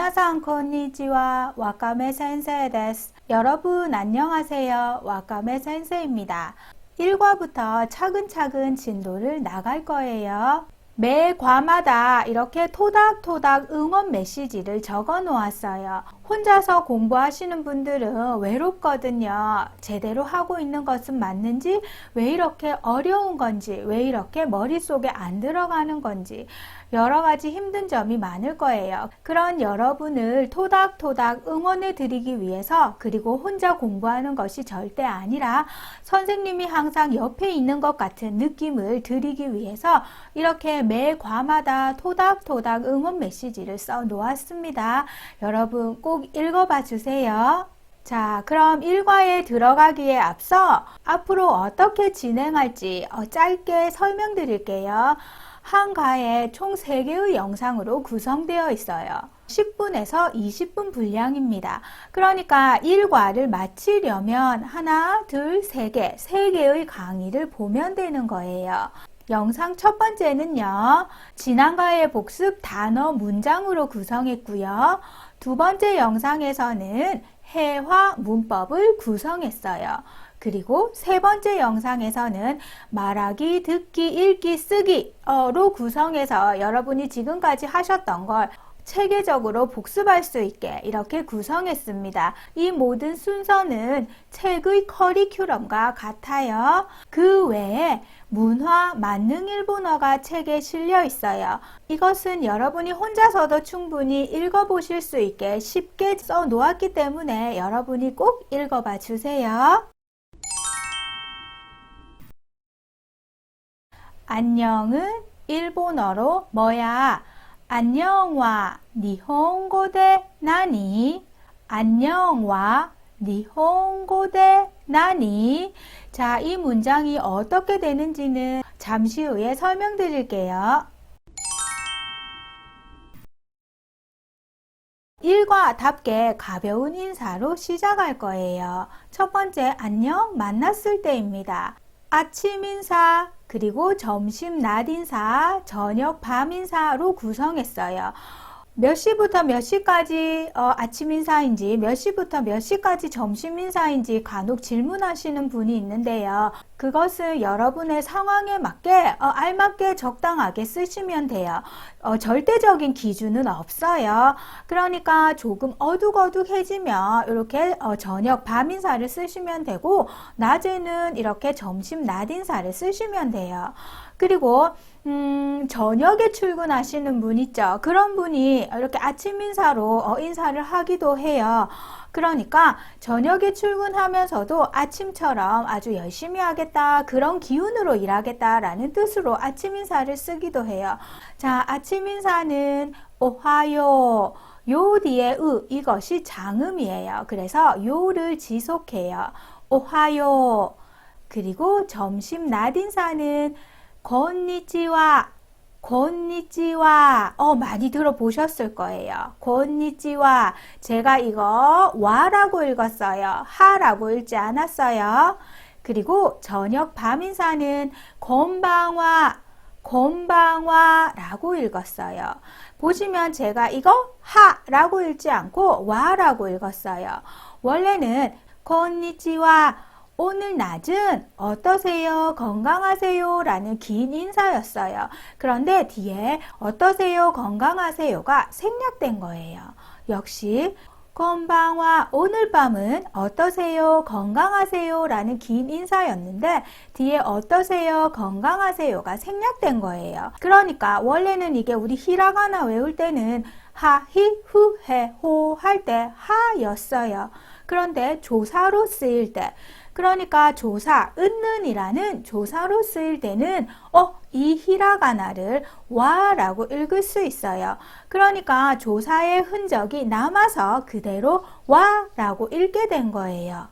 미나상 konnichiwa 와카메 센세이 데스. 여러분 안녕하세요. 와카메 센세입니다. 1과부터 차근차근 진도를 나갈 거예요. 매 과마다 이렇게 토닥토닥 응원 메시지를 적어 놓았어요. 혼자서 공부하시는 분들은 외롭거든요. 제대로 하고 있는 것은 맞는지, 왜 이렇게 어려운 건지, 왜 이렇게 머릿속에 안 들어가는 건지, 여러 가지 힘든 점이 많을 거예요. 그런 여러분을 토닥토닥 응원해 드리기 위해서, 그리고 혼자 공부하는 것이 절대 아니라 선생님이 항상 옆에 있는 것 같은 느낌을 드리기 위해서 이렇게 매 과마다 토닥토닥 응원 메시지를 써 놓았습니다. 여러분 꼭 읽어봐 주세요. 자, 그럼 1과에 들어가기에 앞서 앞으로 어떻게 진행할지 어, 짧게 설명드릴게요. 한 과에 총 3개의 영상으로 구성되어 있어요. 10분에서 20분 분량입니다. 그러니까 1과를 마치려면 하나, 둘, 세 개, 세 개의 강의를 보면 되는 거예요. 영상 첫 번째는요, 지난과의 복습 단어 문장으로 구성했고요. 두 번째 영상에서는 해화 문법을 구성했어요. 그리고 세 번째 영상에서는 말하기, 듣기, 읽기, 쓰기로 구성해서 여러분이 지금까지 하셨던 걸 체계적으로 복습할 수 있게 이렇게 구성했습니다. 이 모든 순서는 책의 커리큘럼과 같아요. 그 외에 문화 만능 일본어가 책에 실려 있어요. 이것은 여러분이 혼자서도 충분히 읽어보실 수 있게 쉽게 써 놓았기 때문에 여러분이 꼭 읽어봐 주세요. 안녕은 일본어로 뭐야? 안녕와 니혼고대 나니? 안녕와 니혼고대 나니? 자, 이 문장이 어떻게 되는지는 잠시 후에 설명드릴게요. 1과 답게 가벼운 인사로 시작할 거예요. 첫 번째, 안녕, 만났을 때입니다. 아침 인사, 그리고 점심 낮 인사, 저녁 밤 인사로 구성했어요. 몇 시부터 몇 시까지 어, 아침 인사인지, 몇 시부터 몇 시까지 점심 인사인지 간혹 질문하시는 분이 있는데요. 그것은 여러분의 상황에 맞게 어, 알맞게 적당하게 쓰시면 돼요. 어, 절대적인 기준은 없어요. 그러니까 조금 어둑어둑해지면 이렇게 어, 저녁 밤 인사를 쓰시면 되고 낮에는 이렇게 점심 낮 인사를 쓰시면 돼요. 그리고 음, 저녁에 출근하시는 분 있죠. 그런 분이 이렇게 아침 인사로 어, 인사를 하기도 해요. 그러니까 저녁에 출근하면서도 아침처럼 아주 열심히 하겠다 그런 기운으로 일하겠다라는 뜻으로 아침 인사를 쓰기도 해요. 자, 아침 인사는 오하요 요 뒤에 으 이것이 장음이에요. 그래서 요를 지속해요. 오하요 그리고 점심 낮 인사는 건니찌와 건니찌와 어 많이 들어보셨을 거예요. 건니찌와 제가 이거 와라고 읽었어요. 하라고 읽지 않았어요. 그리고 저녁 밤 인사는 건방와 건방와라고 읽었어요. 보시면 제가 이거 하라고 읽지 않고 와라고 읽었어요. 원래는 건니찌와 오늘 낮은 어떠세요? 건강하세요? 라는 긴 인사였어요. 그런데 뒤에 어떠세요? 건강하세요가 생략된 거예요. 역시 건방와 오늘 밤은 어떠세요? 건강하세요? 라는 긴 인사였는데 뒤에 어떠세요? 건강하세요가 생략된 거예요. 그러니까 원래는 이게 우리 히라가나 외울 때는 하, 히, 후, 해, 호 할 때 하였어요. 그런데 조사로 쓰일 때 그러니까 조사, 은는이라는 조사로 쓰일 때는 어, 이 히라가나를 와라고 읽을 수 있어요. 그러니까 조사의 흔적이 남아서 그대로 와라고 읽게 된 거예요.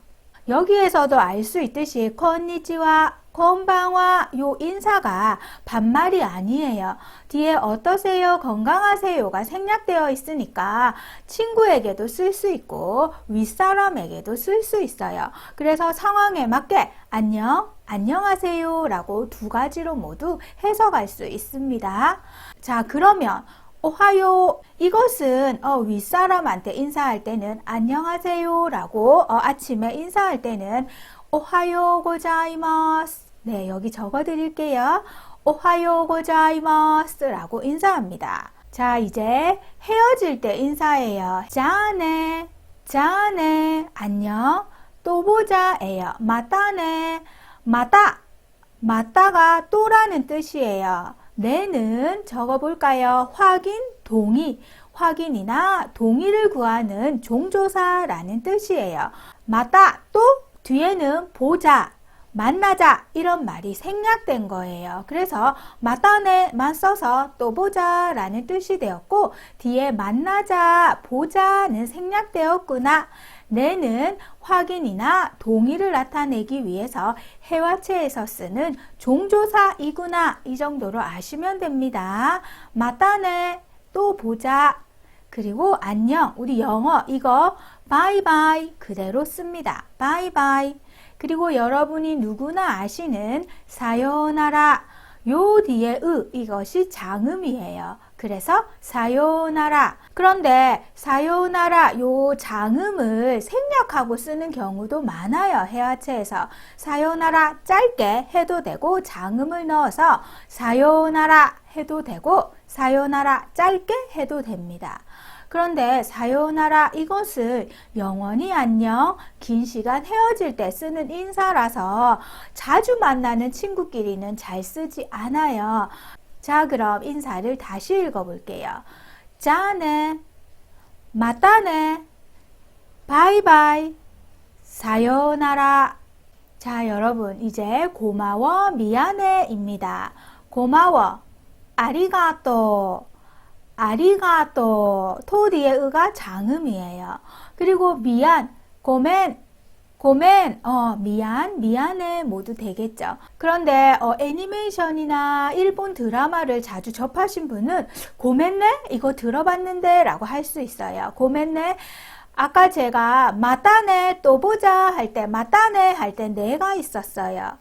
여기에서도 알 수 있듯이 건니치와 건방와 요 인사가 반말이 아니에요. 뒤에 어떠세요? 건강하세요가 생략되어 있으니까 친구에게도 쓸 수 있고 윗사람에게도 쓸 수 있어요. 그래서 상황에 맞게 안녕, 안녕하세요 라고 두 가지로 모두 해석할 수 있습니다. 자, 그러면 오하요 이것은 어, 윗사람한테 인사할 때는 안녕하세요 라고 어, 아침에 인사할 때는 오하요 고자이마스 네 여기 적어 드릴게요. 오하요 고자이마스라고 인사합니다. 자 이제 헤어질 때 인사해요. 자네 자네 안녕. 또 보자예요. 마따네 마따 맞다가 또라는 뜻이에요. 네는 적어볼까요? 확인, 동의, 확인이나 동의를 구하는 종조사라는 뜻이에요. 맞다, 또 뒤에는 보자, 만나자 이런 말이 생략된 거예요. 그래서 맞다네만 써서 또 보자 라는 뜻이 되었고 뒤에 만나자, 보자는 생략되었구나. 내는 확인이나 동의를 나타내기 위해서 해화체에서 쓰는 종조사이구나 이 정도로 아시면 됩니다. 맞다네 또 보자 그리고 안녕 우리 영어 이거 바이바이 그대로 씁니다. 바이바이 그리고 여러분이 누구나 아시는 사요나라 요 뒤에 으 이것이 장음이에요. 그래서 사요나라. 그런데 사요나라 요 장음을 생략하고 쓰는 경우도 많아요. 해화체에서 사요나라 짧게 해도 되고 장음을 넣어서 사요나라 해도 되고 사요나라 짧게 해도 됩니다. 그런데 사요나라 이것을 영원히 안녕 긴 시간 헤어질 때 쓰는 인사라서 자주 만나는 친구끼리는 잘 쓰지 않아요. 자 그럼 인사를 다시 읽어볼게요. 자네 맞다네 바이바이 사요나라 자 여러분 이제 고마워 미안해입니다. 고마워 아리가또 아리가 또 토 뒤에 의가 장음이에요. 그리고 미안 고멘 고멘 어 미안 미안해 모두 되겠죠. 그런데 어, 애니메이션이나 일본 드라마를 자주 접하신 분은 고멘네 이거 들어봤는데 라고 할 수 있어요. 고멘네 아까 제가 맞다네 또 보자 할때 맞다네 할 때 내가 있었어요.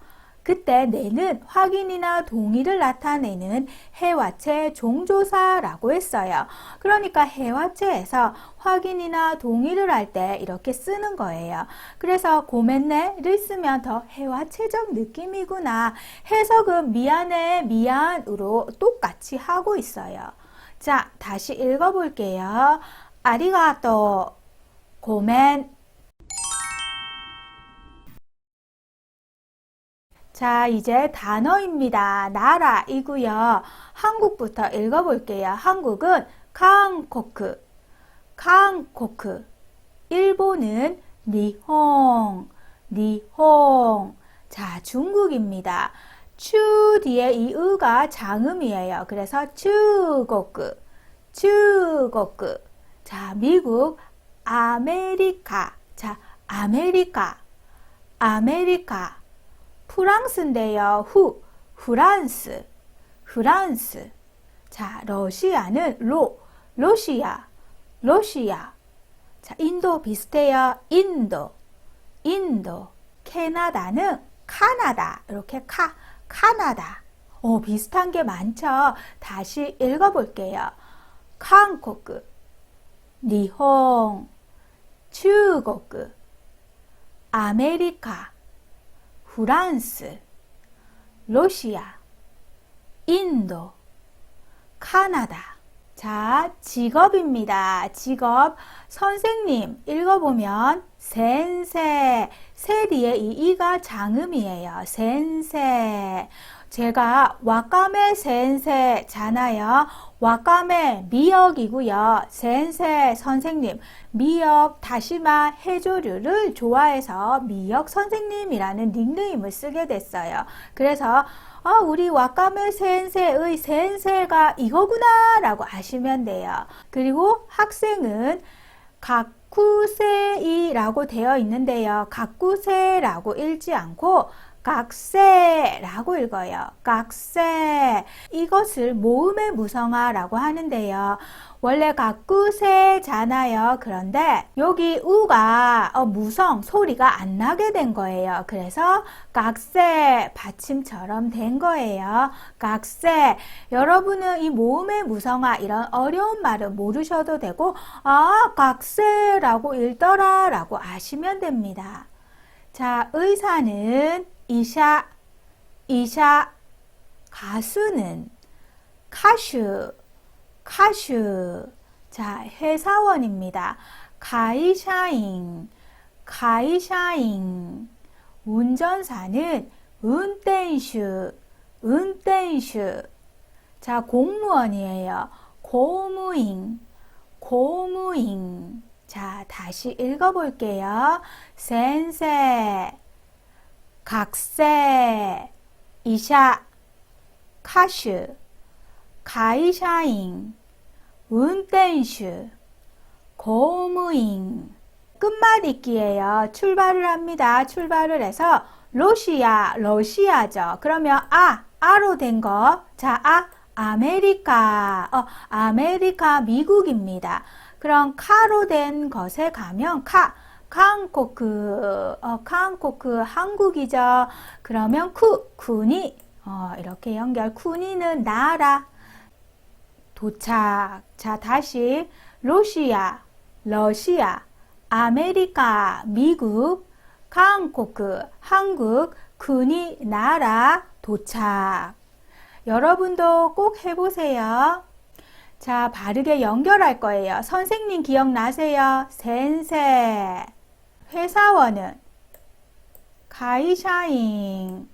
그때 내는 확인이나 동의를 나타내는 해화체 종조사라고 했어요. 그러니까 해화체에서 확인이나 동의를 할 때 이렇게 쓰는 거예요. 그래서 고맨네를 쓰면 더 해화체적 느낌이구나. 해석은 미안해, 미안으로 똑같이 하고 있어요. 자, 다시 읽어볼게요. 아리가또, 고멘, 자, 이제 단어입니다. 나라이고요. 한국부터 읽어볼게요. 한국은 강코크, 강코크. 일본은 니홍, 니홍. 자, 중국입니다. 추 뒤에 이 으가 장음이에요. 그래서 추고크, 추고크. 자, 미국 아메리카. 자, 아메리카, 아메리카. 프랑스인데요. 후, 프랑스, 프랑스. 자, 러시아는 로, 러시아, 러시아. 자, 인도 비슷해요. 인도, 인도. 캐나다는 카나다. 이렇게 카, 카나다. 오, 비슷한 게 많죠? 다시 읽어볼게요. 한국, 일본, 중국, 아메리카, 프랑스, 러시아, 인도, 카나다. 자, 직업입니다. 직업. 선생님, 읽어보면, 센세. 세 뒤에 이 이가 장음이에요. 센세. 제가 와카메 센세 잖아요. 와카메 미역이고요. 센세 선생님 미역 다시마 해조류를 좋아해서 미역 선생님이라는 닉네임을 쓰게 됐어요. 그래서 아, 우리 와카메 센세의 센세가 이거구나 라고 아시면 돼요. 그리고 학생은 가 쿠세이라고 되어 있는데요. 가쿠세라고 읽지 않고 각세라고 읽어요. 각세. 이것을 모음의 무성화라고 하는데요. 원래 가꾸세잖아요. 그런데 여기 우가 어, 무성 소리가 안 나게 된 거예요. 그래서 각세 받침처럼 된 거예요. 각세. 여러분은 이 모음의 무성화 이런 어려운 말은 모르셔도 되고 아 각세라고 읽더라라고 아시면 됩니다. 자 의사는 이샤 이샤 가수는 카슈 카슈. 자, 회사원입니다. 가이샤잉, 가이샤잉. 운전사는 운転手, 운転手. 자, 공무원이에요. 고무인, 고무인. 자, 다시 읽어볼게요. 센세, 각세, 이샤, 카슈, 가이샤인, 운転手, 고무인. 끝말잇기예요. 출발을 합니다. 출발을 해서 러시아, 러시아죠. 그러면 아, 아로 된 거. 자, 아, 아메리카. 어, 아메리카 미국입니다. 그럼 카로 된 것에 가면 카, 한국그, 어, 한국그 한국이죠. 그러면 쿠, 군이, 어, 이렇게 연결. 군이는 나라. 도착. 자, 다시 러시아, 러시아, 아메리카, 미국, 한국, 한국, 군이 나라 도착. 여러분도 꼭 해보세요. 자, 바르게 연결할 거예요. 선생님 기억나세요? 센세. 회사원은 가이샤인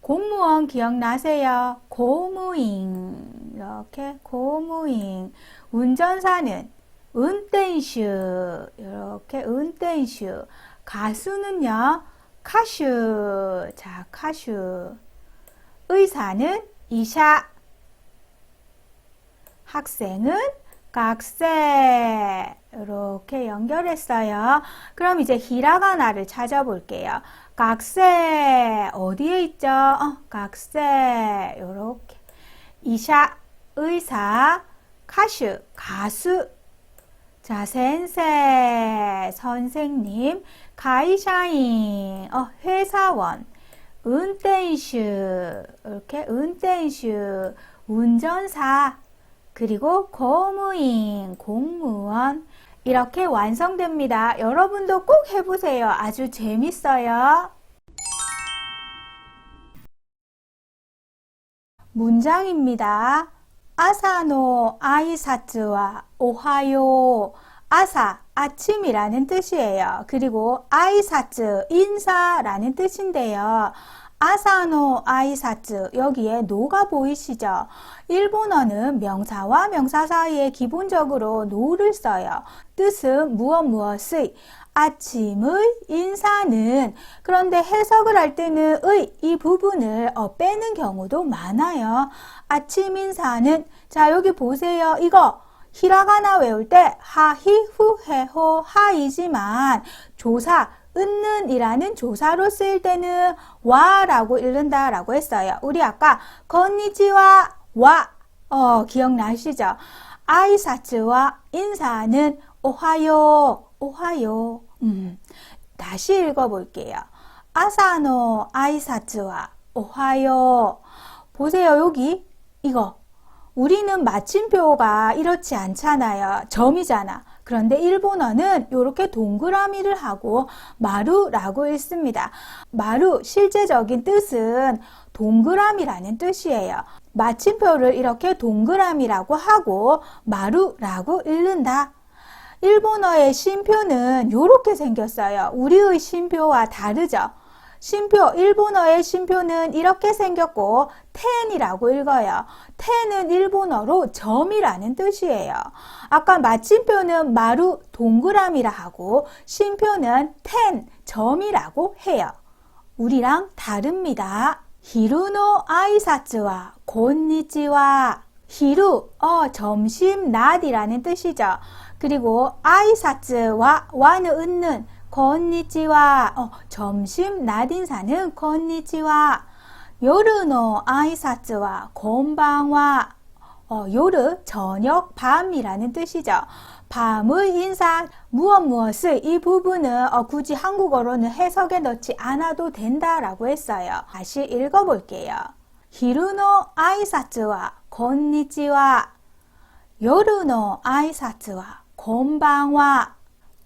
공무원 기억나세요? 고무인 이렇게 고무인 운전사는 운転슈. 이렇게 운転슈. 가수는요 카슈. 자 카슈. 의사는 이샤. 학생은 각세 이렇게 연결했어요. 그럼 이제 히라가나를 찾아볼게요. 각세 어디에 있죠? 어, 각세 이렇게 이샤 의사 카슈 가수 자 센세 선생님 가이샤인 어, 회사원 운転手 이렇게 운転手 운전사 그리고 고무인 공무원 이렇게 완성됩니다. 여러분도 꼭 해보세요. 아주 재밌어요. 문장입니다. 아사노 아이사츠와 오하요 아사 아침이라는 뜻이에요. 그리고 아이사츠 인사라는 뜻인데요. 아사노 아이사츠 여기에 노가 보이시죠? 일본어는 명사와 명사 사이에 기본적으로 노를 써요. 뜻은 무엇 무엇의 아침의 인사는 그런데 해석을 할 때는 의 이 부분을 어, 빼는 경우도 많아요. 아침 인사는 자 여기 보세요. 이거 히라가나 외울 때 하히 후해호 하이지만 조사 은는 이라는 조사로 쓰일 때는 와라고 읽는다라고 했어요. 우리 아까 건니치와 와 어, 기억나시죠? 아이사츠와 인사는 오하요 오하요 음, 다시 읽어볼게요. 아사노 아이사츠와 오하요 보세요 여기 이거 우리는 마침표가 이렇지 않잖아요. 점이잖아. 그런데 일본어는 이렇게 동그라미를 하고 마루라고 읽습니다. 마루 실제적인 뜻은 동그라미라는 뜻이에요. 마침표를 이렇게 동그라미라고 하고 마루라고 읽는다. 일본어의 쉼표는 이렇게 생겼어요. 우리의 쉼표와 다르죠. 쉼표, 일본어의 쉼표는 이렇게 생겼고 텐이라고 읽어요. 텐은 일본어로 점이라는 뜻이에요. 아까 마침표는 마루 동그라미라 하고 쉼표는 텐, 점이라고 해요. 우리랑 다릅니다. 히루노 아이사츠와 곤니치와 히루, 어, 점심, 낮이라는 뜻이죠. 그리고 아이사츠와 와는 웃는 건니치와. 어, 점심 낮 인사는 건니치와. 요르노 아이사츠와 곤방와. 어, 요르 저녁 밤이라는 뜻이죠. 밤의 인사 무엇 무엇을 이 부분은 어, 굳이 한국어로는 해석에 넣지 않아도 된다라고 했어요. 다시 읽어볼게요. 히루노 아이사츠와 건니치와 요르노 아이사츠와 곤방와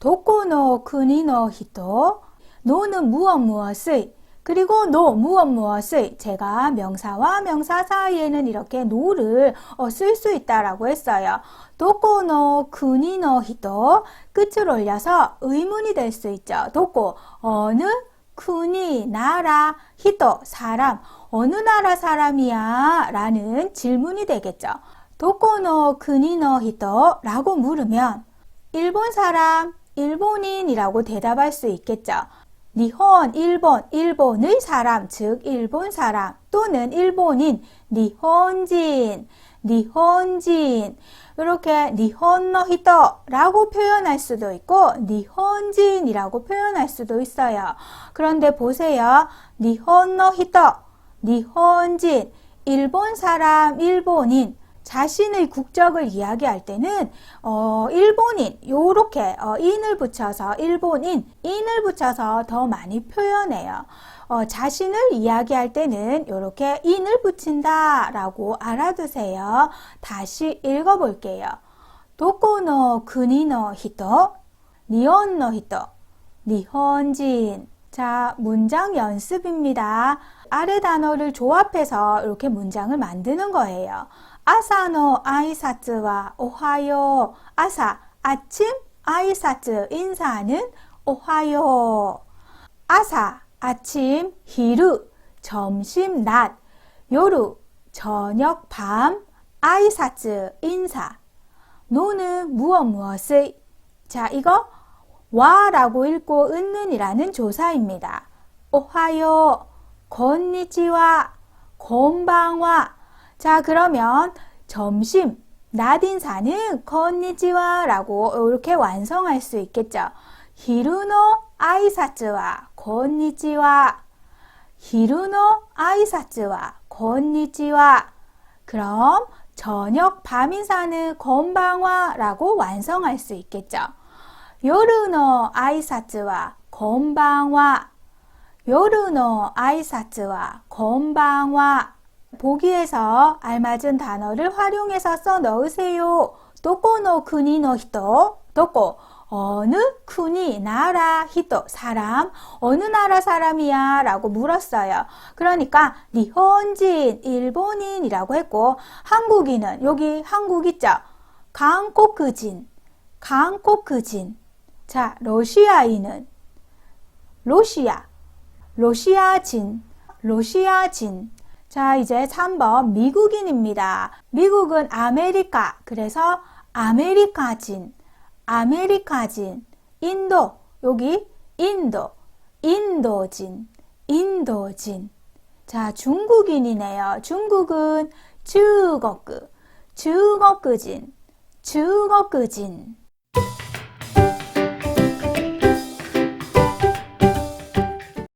도코노 쿠니노 히토 노는 무엇 무엇을 그리고 노 무엇 무엇을 제가 명사와 명사 사이에는 이렇게 노를 어, 쓸수 있다라고 했어요. 도코노 쿠니노 히토 끝을 올려서 의문이 될 수 있죠. 도코 어느 쿠니 나라 히토 사람 어느 나라 사람이야 라는 질문이 되겠죠. 도코노 쿠니노 히토 라고 물으면 일본 사람 일본인이라고 대답할 수 있겠죠. 니혼, 일본, 일본의 사람, 즉 일본 사람 또는 일본인, 니혼진, 니혼진 이렇게 니혼노 히토라고 표현할 수도 있고 니혼진이라고 표현할 수도 있어요. 그런데 보세요. 니혼노 히토, 니혼진, 일본 사람, 일본인 자신의 국적을 이야기할 때는 어, 일본인 요렇게 어, 인을 붙여서 일본인 인을 붙여서 더 많이 표현해요. 어, 자신을 이야기할 때는 이렇게 인을 붙인다 라고 알아두세요. 다시 읽어볼게요. 도코노 쿠니노 히토, 니혼노 히토, 니혼진. 자, 문장 연습입니다. 아래 단어를 조합해서 이렇게 문장을 만드는 거예요. 아사노 아이사츠와 오하요. 아사, 아침, 아이사츠, 인사는 오하요. 아사, 아침, 히루, 점심, 낮, 요루, 저녁, 밤, 아이사츠, 인사. 노는 무엇 무엇을. 자, 이거 와라고 읽고 은는이라는 조사입니다. 오하요, 건니치와, 곤방와. 자, 그러면 점심, 낮 인사는 건니치와 라고 이렇게 완성할 수 있겠죠. 히루노 아이사츠와 건니치와. 히루노 아이사츠와 건니치와. 그럼 저녁 밤 인사는 건방와라고 완성할 수 있겠죠. 요르노 아이사츠와 건방와. 요르노 아이사츠와 건방와. 보기에서 알맞은 단어를 활용해서 써 넣으세요. 도코노 쿠니노 히토, 도코. 어느 쿠니 나라 히토. 사람. 어느 나라 사람이야? 라고 물었어요. 그러니까 니혼진 일본인이라고 했고 한국인은 여기 한국 있죠. 한국인 한국인 자 러시아인은 러시아. 러시아진. 러시아진 자, 이제 3번 미국인입니다. 미국은 아메리카. 그래서 아메리카진, 아메리카진. 인도, 여기 인도, 인도진, 인도진. 자, 중국인이네요. 중국은 중국, 중국진, 중국진.